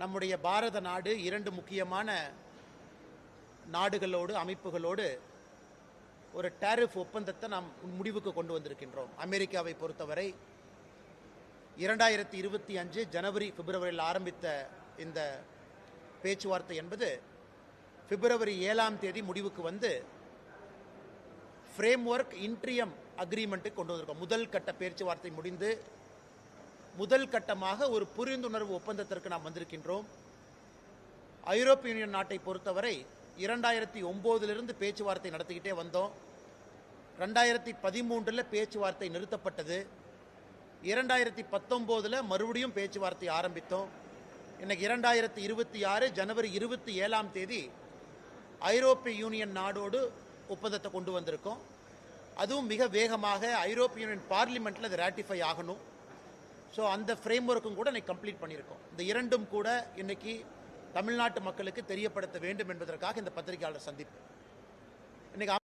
நம்முடைய பாரத நாடு இரண்டு முக்கியமான நாடுகளோடு அமைப்புகளோடு ஒரு டேரிஃப் ஒப்பந்தத்தை நாம் முடிவுக்கு கொண்டு வந்திருக்கின்றோம். அமெரிக்காவை பொறுத்தவரை இரண்டாயிரத்தி இருபத்தி அஞ்சு ஜனவரி பிப்ரவரியில் ஆரம்பித்த இந்த பேச்சுவார்த்தை என்பது பிப்ரவரி ஏழாம் தேதி முடிவுக்கு வந்து ஃப்ரேம் ஒர்க் இன்ட்ரியம் அக்ரிமெண்ட்டு கொண்டு வந்திருக்கோம். முதல் கட்ட பேச்சுவார்த்தை முடிந்து முதல் கட்டமாக ஒரு புரிந்துணர்வு ஒப்பந்தத்திற்கு நாம் வந்திருக்கின்றோம். ஐரோப்பிய யூனியன் நாட்டை பொறுத்தவரை இரண்டாயிரத்தி ஒம்போதிலிருந்து பேச்சுவார்த்தை நடத்திக்கிட்டே வந்தோம். ரெண்டாயிரத்தி பதிமூன்றில் பேச்சுவார்த்தை நிறுத்தப்பட்டது. இரண்டாயிரத்தி பத்தொம்போதில் மறுபடியும் பேச்சுவார்த்தை ஆரம்பித்தோம். இன்னைக்கு இரண்டாயிரத்தி இருபத்தி ஆறு ஜனவரி இருபத்தி ஏழாம் தேதி ஐரோப்பிய யூனியன் நாடோடு ஒப்பந்தத்தை கொண்டு வந்திருக்கோம். அதுவும் மிக வேகமாக ஐரோப்பிய யூனியன் பார்லிமெண்ட்டில் அது ரேட்டிஃபை ஆகணும். ஸோ அந்த ஃப்ரேம் ஒர்க்கும் கூட இன்னைக்கு கம்ப்ளீட் பண்ணியிருக்கோம். இந்த இரண்டும் கூட இன்னைக்கு தமிழ்நாட்டு மக்களுக்கு தெரியப்படுத்த வேண்டும் என்பதற்காக இந்த பத்திரிகையாளர் சந்திப்பு. இன்னைக்கு